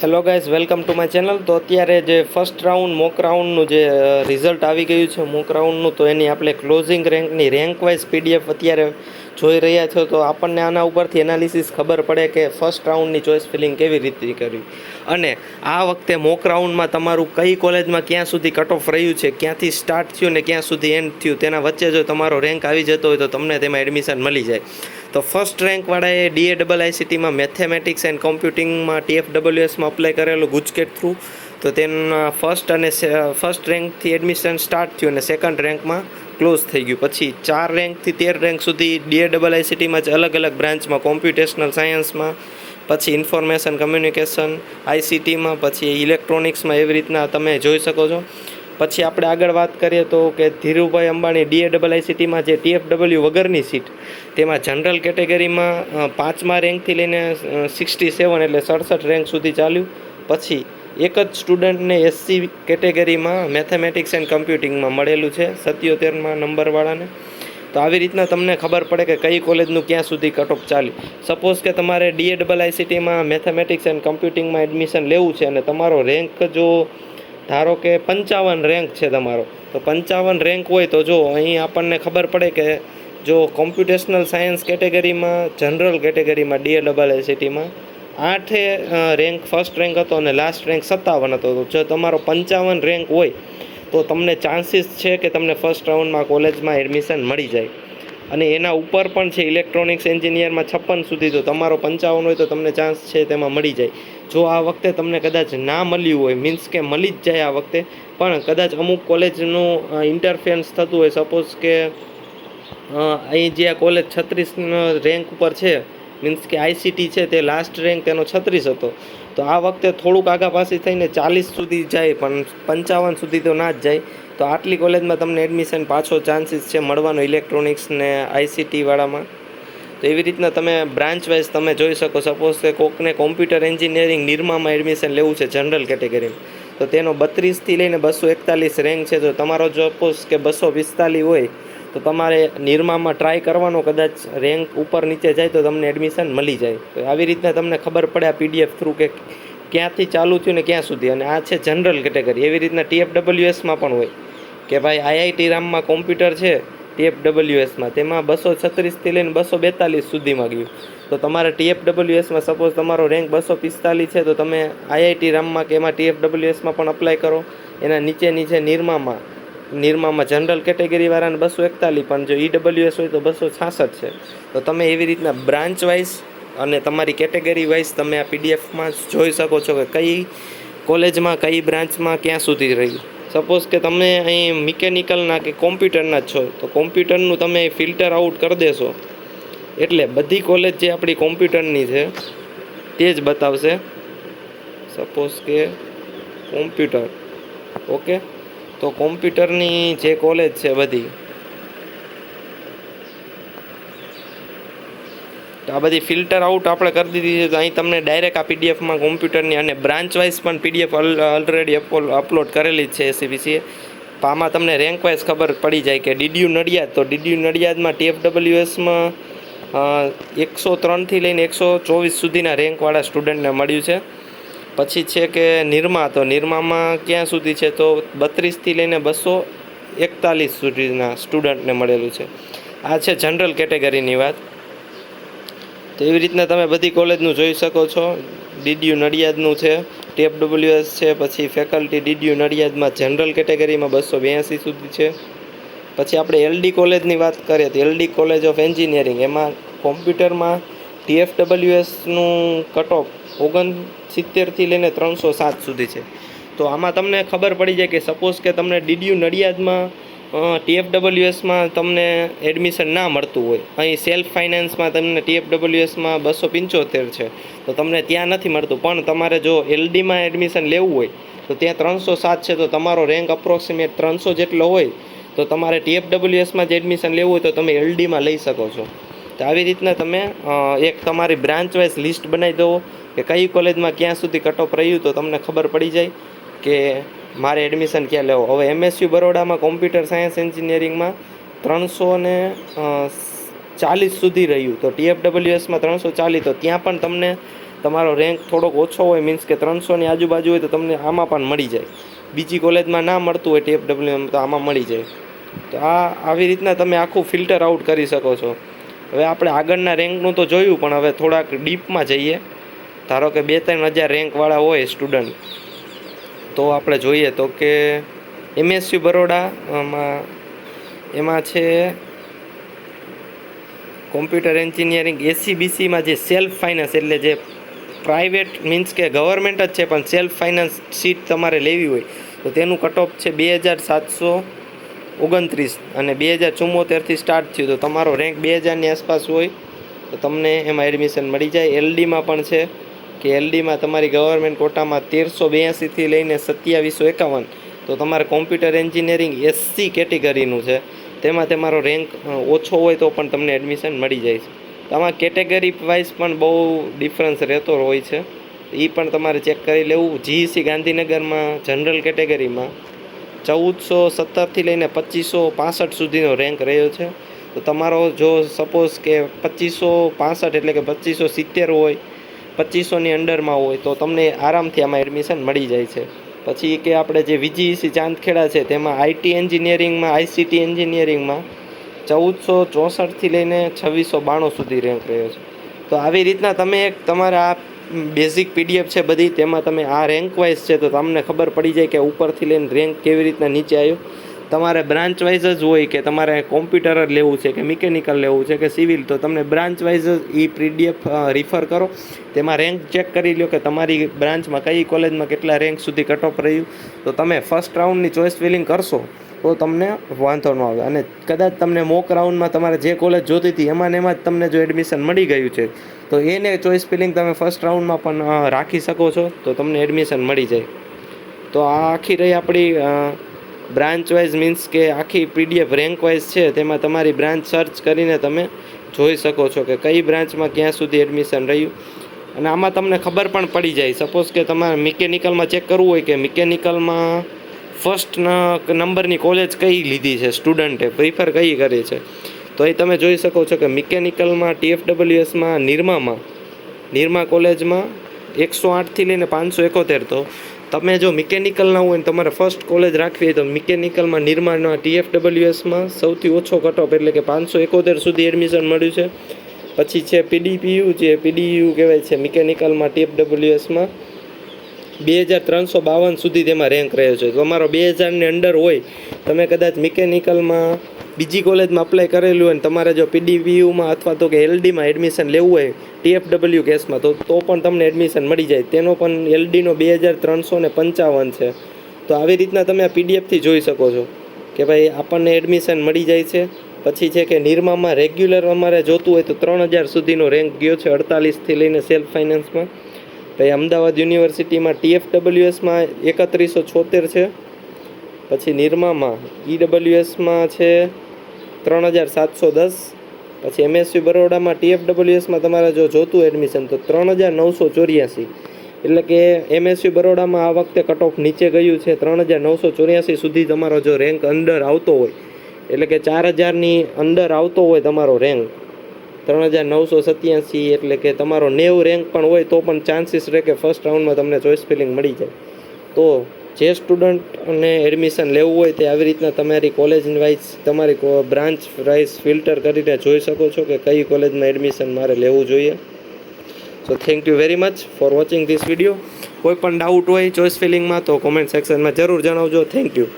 Hello guys welcome to my channel તો અત્યારે જે ફર્સ્ટ રાઉન્ડ મોક રાઉન્ડનું જે રિઝલ્ટ આવી ગયું છે મોક રાઉન્ડનું તો એની આપણે ક્લોઝિંગ રેન્કની રેન્ક વાઇઝ પીડીએફ અત્યારે જોઈ રહ્યા છો. તો આપણને આના ઉપરથી એનાલિસિસ ખબર પડે કે ફર્સ્ટ રાઉન્ડની ચોઇસ ફિલિંગ કેવી રીતે કરવી. અને આ વખતે મોક રાઉન્ડમાં તમારું કઈ કોલેજમાં ક્યાં સુધી કટ ઓફ રહ્યું છે, ક્યાંથી સ્ટાર્ટ થયું ને ક્યાં સુધી એન્ડ થયું, તેના વચ્ચે જો તમારો રેન્ક આવી જતો હોય તો તમને તેમાં એડમિશન મળી જાય. તો ફર્સ્ટ રેન્કવાળાએ ડીએ ડબલ આઈસીટીમાં મેથેમેટિક્સ એન્ડ કોમ્પ્યુટિંગમાં ટીએફ ડબલ્યુએસમાં અપ્લાય કરેલું ગુજકેટ થ્રુ તો તેના ફર્સ્ટ અને ફર્સ્ટ રેન્કથી એડમિશન સ્ટાર્ટ થયું અને સેકન્ડ રેન્કમાં ક્લોઝ થઈ ગયું. પછી ચાર રેન્કથી તેર રેન્ક સુધી ડીએ ડબલ આઈસીટીમાં જ અલગ અલગ બ્રાન્ચમાં કોમ્પ્યુટેશનલ સાયન્સમાં પછી ઇન્ફોર્મેશન કમ્યુનિકેશન આઈસીટીમાં પછી ઇલેક્ટ્રોનિક્સમાં એવી રીતના તમે જોઈ શકો છો. પછી આપણે આગળ વાત કરીએ તો કે ધીરુભાઈ અંબાણી ડીએ ડબલ આઈસીટીમાં જે ટીએફડબલ્યુ વગરની સીટ, તેમાં જનરલ કેટેગરીમાં પાંચમા રેન્કથી લઈને સિક્સટી સેવન એટલે સડસઠ રેન્ક સુધી ચાલ્યું. પછી એક જ સ્ટુડન્ટને એસસી કેટેગરીમાં મેથેમેટિક્સ એન્ડ કમ્પ્યુટિંગમાં મળેલું છે, સત્યોતેરમાં નંબરવાળાને તો આવી રીતના તમને ખબર પડે કે કઈ કોલેજનું ક્યાં સુધી કટ ઓફ ચાલ્યું સપોઝ કે તમારે ડીએ ડબલ આઈસીટીમાં મેથેમેટિક્સ એન્ડ કમ્પ્યુટિંગમાં એડમિશન લેવું છે અને તમારો રેન્ક જો ધારો કે પંચાવન રેન્ક છે તમારો, તો પંચાવન રેન્ક હોય તો જો અહીં આપણને ખબર પડે કે જો કોમ્પ્યુટેશનલ સાયન્સ કેટેગરીમાં જનરલ કેટેગરીમાં ડીએ ડબલ એસીટીમાં આઠે રેન્ક ફર્સ્ટ રેન્ક હતો અને લાસ્ટ રેન્ક સત્તાવન હતો. જો તમારો પંચાવન રેન્ક હોય, તો તમને ચાન્સીસ છે કે તમને ફર્સ્ટ રાઉન્ડમાં કોલેજમાં એડમિશન મળી જાય. અને એના ઉપર પણ છે ઇલેક્ટ્રોનિક્સ એન્જિનિયરમાં છપ્પન સુધી તો તમારો પંચાવન હોય તો તમને ચાન્સ છે તેમાં મળી જાય. જો આ વખતે તમને કદાચ ના મળ્યું હોય મીન્સ કે મળી જ જાય આ વખતે, પણ કદાચ અમુક કોલેજનું ઇન્ટરફેરન્સ થતું હોય સપોઝ કે અહીં જે આ કોલેજ છત્રીસ રેન્ક ઉપર છે મીન્સ કે આઈસીટી છે તે લાસ્ટ રેન્ક તેનો છત્રીસ હતો. તો આ વખતે થોડુંક આગા પાસે થઈને ચાલીસ સુધી જાય, પણ પંચાવન સુધી તો ના જ જાય. તો આટલી કોલેજમાં તમને એડમિશન પાછો ચાન્સીસ છે મળવાનો ઇલેક્ટ્રોનિક્સ ને આઈસીટીવાળામાં તો એવી રીતના તમે બ્રાન્ચ વાઇઝ તમે જોઈ શકો. સપોઝ કે કોકને કોમ્પ્યુટર એન્જિનિયરિંગ નિરમામાં એડમિશન લેવું છે જનરલ કેટેગરીમાં તો તેનો બત્રીસથી લઈને બસો એકતાલીસ રેન્ક છે. તો તમારો સપોઝ કે બસો પિસ્તાલીસ હોય તો તમારે નિરમામાં ટ્રાય કરવાનો કદાચ રેન્ક ઉપર નીચે જાય તો તમને એડમિશન મળી જાય. તો આવી રીતના તમને ખબર પડે આ પીડીએફ થ્રુ કે ક્યાંથી ચાલુ થયું ને ક્યાં સુધી. અને આ છે જનરલ કેટેગરી એવી રીતના ટીએફ ડબલ્યુએસમાં પણ હોય કે ભાઈ આઈઆઈટી રામમાં કોમ્પ્યુટર છે ટીએફડબલ્યુએસમાં તેમાં બસો છત્રીસથી લઈને બસો બેતાલીસ સુધીમાં ગયું. તો તમારે ટીએફડબલ્યુએસમાં સપોઝ તમારો રેન્ક બસો પિસ્તાલીસ છે તો તમે આઈઆઈટી રામમાં કે એમાં ટીએફ ડબલ્યુએસમાં પણ અપ્લાય કરો. એના નીચે નીચે નિરમામાં નિરમામાં જનરલ કેટેગરીવાળાને બસો એકતાલીસ, પણ જો ઈડબલ્યુએસ હોય તો બસો છાસઠ છે. તો તમે એવી રીતના બ્રાન્ચ વાઇઝ અને તમારી કેટેગરી વાઇઝ તમે આ પીડીએફમાં જોઈ શકો છો કે કઈ કોલેજમાં કઈ બ્રાન્ચમાં ક્યાં સુધી રહ્યું. સપોઝ કે તમે અહીં મિકેનિકલના કે કોમ્પ્યુટરના જ છો, તો કોમ્પ્યુટરનું તમે ફિલ્ટર આઉટ કરી દેશો. એટલે બધી કોલેજ જે આપણી કોમ્પ્યુટરની છે, તે જ બતાવશે. સપોઝ કે કોમ્પ્યુટર ઓકે તો કોમ્પ્યુટરની જે કોલેજ છે બધી, તો આ બધી ફિલ્ટર આઉટ આપણે કરી દીધી છે, તો અહીં તમને ડાયરેક્ટ આ પીડીએફમાં કોમ્પ્યુટરની અને બ્રાન્ચ વાઇઝ પણ પીડીએફ ઓલરેડી અપલોડ કરેલી જ છે એસીબીસીએ તો આમાં તમને રેન્ક વાઇઝ ખબર પડી જાય કે ડીડીયુ નડિયાદ? તો ડીડીયુ નડિયાદમાં ટીએફડબલ્યુએસમાં એકસો ત્રણથી લઈને એકસો ચોવીસ સુધીના રેન્કવાળા સ્ટુડન્ટને મળ્યું છે. પછી છે કે નિરમા તો નિરમામાં ક્યાં સુધી છે? તો બત્રીસથી લઈને બસો એકતાલીસ સુધીના સ્ટુડન્ટને મળેલું છે. આ છે જનરલ કેટેગરીની વાત. તો એવી રીતના તમે બધી કોલેજનું જોઈ શકો છો. ડીડીયુ નડિયાદનું છે ટેપ ડબલ્યુએસ છે, પછી ફેકલ્ટી ડીડીયુ નડિયાદમાં જનરલ કેટેગરીમાં બસો બ્યાસી સુધી છે. પછી આપણે એલડી કોલેજની વાત કરીએ તો એલડી કોલેજ ઓફ એન્જિનિયરિંગ. એમાં કોમ્પ્યુટરમાં ટીએફ ડબલ્યુએસનું કટ ઓફ ઓગણ સિત્તેરથી લઈને ત્રણસો સાત સુધી છે. તો આમાં તમને ખબર પડી જાય કે સપોઝ કે તમને ડીડીયુ નડિયાદમાં ટીએફ ડબલ્યુએસમાં તમને એડમિશન ના મળતું હોય. અહીં સેલ્ફ ફાઇનાન્સમાં તમને ટીએફ ડબલ્યુએસમાં બસો પંચોતેર છે. તો તમને ત્યાં નથી મળતું. પણ તમારે જો એલડીમાં એડમિશન લેવું હોય, તો ત્યાં ત્રણસો સાત છે. તો તમારો રેન્ક અપ્રોક્સિમેટ ત્રણસો જેટલો હોય, તો તમારે ટીએફ ડબલ્યુએસમાં જ એડમિશન લેવું હોય તો તમે એલડીમાં લઈ શકો છો. તો આવી રીતના તમે એક તમારી બ્રાન્ચ વાઇઝ લિસ્ટ બનાવી દો. કે કઈ કોલેજમાં ક્યાં સુધી કટ ઓફ રહ્યું તો તમને ખબર પડી જાય કે મારે એડમિશન ક્યાં લેવો. હવે એમએસયુ બરોડામાં કોમ્પ્યુટર સાયન્સ એન્જિનિયરિંગમાં ત્રણસો ને ચાલીસ સુધી રહ્યું. તો ટીએફડબલ્યુએસમાં ત્રણસો ચાલીસ. તો ત્યાં પણ તમને તમારો રેન્ક થોડોક ઓછો હોય મીન્સ કે ત્રણસોની આજુબાજુ હોય તો તમને આમાં પણ મળી જાય. બીજી કોલેજમાં ના મળતું હોય ટીએફડબલ્યુએમ તો આમાં મળી જાય. તો આ આવી રીતના તમે આખું ફિલ્ટર આઉટ કરી શકો છો. હવે આપણે આગળના રેન્કનું તો જોયું, પણ હવે થોડાક ડીપમાં જઈએ. ધારો કે બે ત્રણ હજાર રેન્કવાળા હોય સ્ટુડન્ટ તો આપણે જોઈએ તો કે એમએસયુ બરોડામાં એમાં છે કોમ્પ્યુટર એન્જિનિયરિંગ એસીબીસીમાં જે સેલ્ફ ફાઇનાન્સ એટલે જે પ્રાઇવેટ મીન્સ કે ગવર્મેન્ટ જ છે, પણ સેલ્ફ ફાઇનાન્સ સીટ તમારે લેવી હોય, તો તેનું કટ ઓફ છે બે હજાર સાતસો ઓગણત્રીસ અને બે હજાર ચુમ્મોતેરથી સ્ટાર્ટ થયું. તો તમારો રેન્ક બે હજારની આસપાસ હોય, તો તમને એમાં એડમિશન મળી જાય. એલડીમાં પણ છે. કે એલડીમાં તમારી ગવર્મેન્ટ કોટામાં તેરસો બ્યાસીથી લઈને સત્યાવીસો એકાવન, તો તમારે કોમ્પ્યુટર એન્જિનિયરિંગ એસસી કેટેગરીનું છે. તેમાં તમારો રેન્ક ઓછો હોય તો પણ તમને એડમિશન મળી જાય છે. આમાં કેટેગરી વાઇઝ પણ બહુ ડિફરન્સ રહેતો હોય છે. એ પણ તમારે ચેક કરી લેવું. જીઈસી ગાંધીનગરમાં જનરલ કેટેગરીમાં ચૌદસો સત્તરથી લઈને પચીસો પાસઠ સુધીનો રેન્ક રહ્યો છે. તો તમારો જો સપોઝ કે પચીસો પાસઠ એટલે કે પચીસો સિત્તેર હોય પચીસોની અંડરમાં હોય તો તમને આરામથી આમાં એડમિશન મળી જાય છે. પછી કે આપણે જે વીજીઈસી ચાંદખેડા છે, તેમાં આઈટી એન્જિનિયરિંગમાં આઈસીટી એન્જિનિયરિંગમાં ચૌદસો ચોસઠથી લઈને છવ્વીસો બાણું સુધી રેન્ક રહ્યો છે. તો આવી રીતના તમે એક તમારા આ બેઝિક પીડીએફ છે બધી, તેમાં તમે આ રેન્ક વાઇઝ છે, તો તમને ખબર પડી જાય કે ઉપરથી લઈને રેન્ક કેવી રીતના નીચે આવ્યો. તમારે બ્રાન્ચ વાઇઝ જ હોય કે તમારે કોમ્પ્યુટર જ લેવું છે કે મિકેનિકલ લેવું છે કે સિવિલ તો તમને બ્રાન્ચ વાઇઝ એ પીડીએફ રિફર કરો. તેમાં રેન્ક ચેક કરી લો કે તમારી બ્રાન્ચમાં કઈ કોલેજમાં કેટલા રેન્ક સુધી કટ ઓફ રહ્યું. તો તમે ફર્સ્ટ રાઉન્ડની ચોઇસ ફિલિંગ કરશો, તો તમને વાંધો ન આવે. અને કદાચ તમને મોક રાઉન્ડમાં તમારે જે કોલેજ જોતી હતી, એમાં ને એમાં જ તમને જો એડમિશન મળી ગયું છે, તો એને ચોઇસ ફિલિંગ તમે ફર્સ્ટ રાઉન્ડમાં પણ રાખી શકો છો, તો તમને એડમિશન મળી જાય. તો આ આખી રહી આપણી બ્રાન્ચ વાઇઝ મીન્સ કે આખી પીડીએફ રેન્ક વાઇઝ છે, તેમાં તમારી બ્રાન્ચ સર્ચ કરીને તમે જોઈ શકો છો કે કઈ બ્રાન્ચમાં ક્યાં સુધી એડમિશન રહ્યું. અને આમાં તમને ખબર પણ પડી જાય. સપોઝ કે તમારે મિકેનિકલમાં ચેક કરવું હોય કે મિકેનિકલમાં ફર્સ્ટ નંબરની કોલેજ કઈ લીધી છે? સ્ટુડન્ટે પ્રિફર કઈ કરી છે? તો એ તમે જોઈ શકો છો કે મિકેનિકલમાં ટીએફડબલ્યુએસમાં નિરમામાં, નિરમા કોલેજમાં એકસો આઠથી લઈને પાંચસો એકોતેર તો તમે જો મિકેનિકલના હોય ને તમારે ફર્સ્ટ કોલેજ રાખવી હોય તો મિકેનિકલમાં નિર્માણના ટીએફડબલ્યુએસમાં સૌથી ઓછો કટઓફ એટલે કે પાંચસો એકોતેર સુધી એડમિશન મળ્યું છે. પછી છે પીડીપીયુ જે પીડીયુ કહેવાય છે મિકેનિકલમાં ટીએફડબલ્યુએસમાં બે હજાર ત્રણસો બાવન સુધી તેમાં રેન્ક રહ્યો છે. તમારો બે હજારની અંડર હોય, તમે કદાચ મિકેનિકલમાં, બીજી કોલેજમાં અપ્લાય કરેલું હોય તમારે જો પીડીવીયુમાં અથવા તો કે એલડીમાં એડમિશન લેવું હોય ટીએફડબલ્યુ કેસમાં તો તો પણ તમને એડમિશન મળી જાય. તેનો પણ એલડીનો બે હજાર ત્રણસો ને પંચાવન છે. તો આવી રીતના તમે આ પીડીએફથી જોઈ શકો છો કે ભાઈ આપણને એડમિશન મળી જાય છે. પછી છે કે નિરમામાં રેગ્યુલર અમારે જોતું હોય તો ત્રણ હજાર સુધીનો રેન્ક ગયો છે અડતાલીસથી લઈને સેલ્ફ ફાઇનાન્સમાં પછી અમદાવાદ યુનિવર્સિટીમાં ટીએફડબલ્યુએસમાં એકત્રીસો છોતેર છે. પછી નિરમામાં ઈડબલ્યુએસમાં છે ત્રણ હજાર સાતસો દસ. પછી એમએસયુ બરોડામાં ટીએફડબલ્યુએસમાં તમારે જો જોતું એડમિશન તો ત્રણ હજાર નવસો ચોર્યાસી. એટલે કે એમએસયુ બરોડામાં આ વખતે કટ નીચે ગયું છે. ત્રણ હજાર નવસો ચોર્યાસી સુધી તમારો જો રેન્ક અંડર આવતો હોય. એટલે કે ચાર હજારની અંડર આવતો હોય તમારો રેન્ક ત્રણ હજાર નવસો સત્યાસી એટલે કે તમારો નેવ રેન્ક પણ હોય તો પણ ચાન્સીસ રહે કે ફર્સ્ટ રાઉન્ડમાં તમને ચોઇસ ફિલિંગ મળી જાય. તો જે સ્ટુડન્ટને એડમિશન લેવું હોય તે આવી રીતના તમારી કોલેજ વાઇઝ તમારી બ્રાન્ચ વાઇઝ ફિલ્ટર કરીને જોઈ શકો છો કે કઈ કોલેજમાં એડમિશન મારે લેવું જોઈએ. So thank you very much for watching this video કોઈ પણ ડાઉટ હોય ચોઇસ ફિલિંગમાં તો કોમેન્ટ સેક્શનમાં જરૂર જણાવજો. Thank you